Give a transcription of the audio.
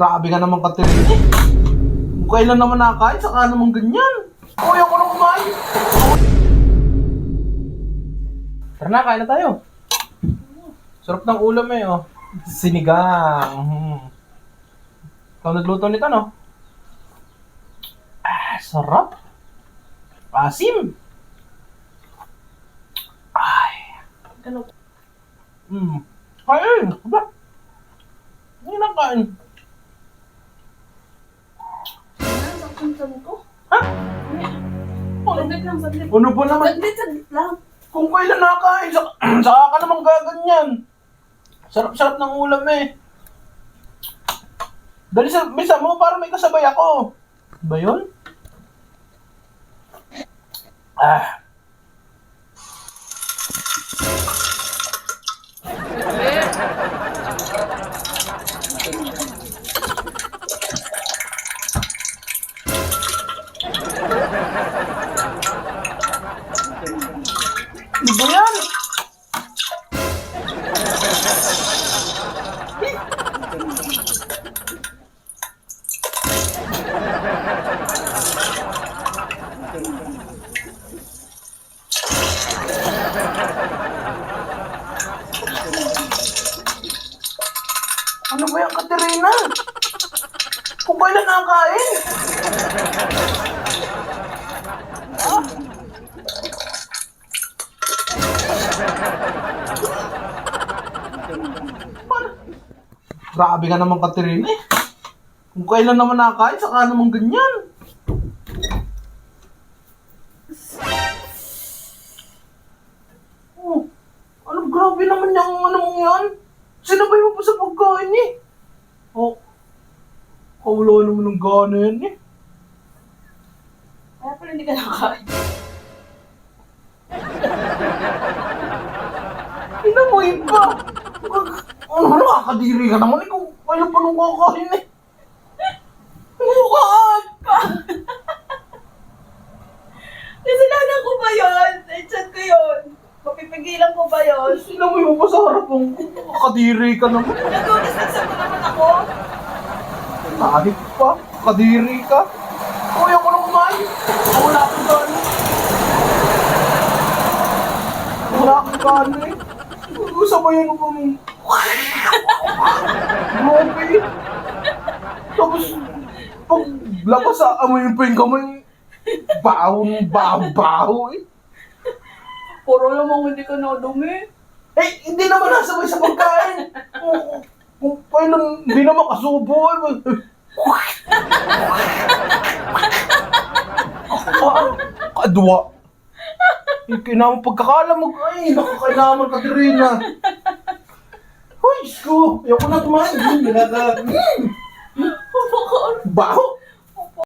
Grabe ka naman, Katerina. eh. Kailan naman nakain, saka naman ganyan. Uy, ako na kumain. Tara na, kain na tayo. Sarap ng ulam eh, oh. Sinigang. Hmm. Ikaw nagluto nito, no? Ah, sarap. Asim. Ay. Ano? Hmm. Kain. Ba? Hindi na kain. Sa kunsan ko? Ha? Oh, saglit lang, saglit. Ano ba naman? Saglit, saglit lang. Kung kailan nakain, saka, saka ka naman gaganyan. Sarap-sarap ng ulam eh. Dali sa, bisa mo, para may kasabay ako. Ba yun? Ah. Ano ba yan? Ano ba yan, Katerina? Kung kailan nakain? Grabe ka naman, Katerina eh. Kung kailan naman nakain, saka naman ganyan. Oh, ano grabe naman yung ano mong yan? Sinabay mo pa sa pagkain eh. Oh, kawala naman ng gana yan eh. Kaya pala hindi ka nakain. Ina mo iba. Ano, nakakadiri ka naman eh kung kailan pa nung kakain eh. Mukhaan! Kasalanan ko ba yun? Chat ko yun. Mapipigilan ko ba yun? Sila mo yung pa sa harap mong kakadiri ka naman. Nagunas na sa naman ako. Kahit pa, kadiri ka. Uy, ako nang kumain. Wala akong gana. Wala akong gana eh. Sabayan ko mong... Grabe. Tapos, pag labas sa amoy pa yung kamay, baho, baho, baho eh. Puro namang hindi ka nadumi. Eh, hindi naman nasabay sa pagkain. Kung, kung kailan hindi naman kasubo. eh. Kadwa. Eh, kailangan pagkakalamag. Ay, nakakailangan ka rin na. Ay, sko. Ayaw ko na kumain. Ginagawa. Baho.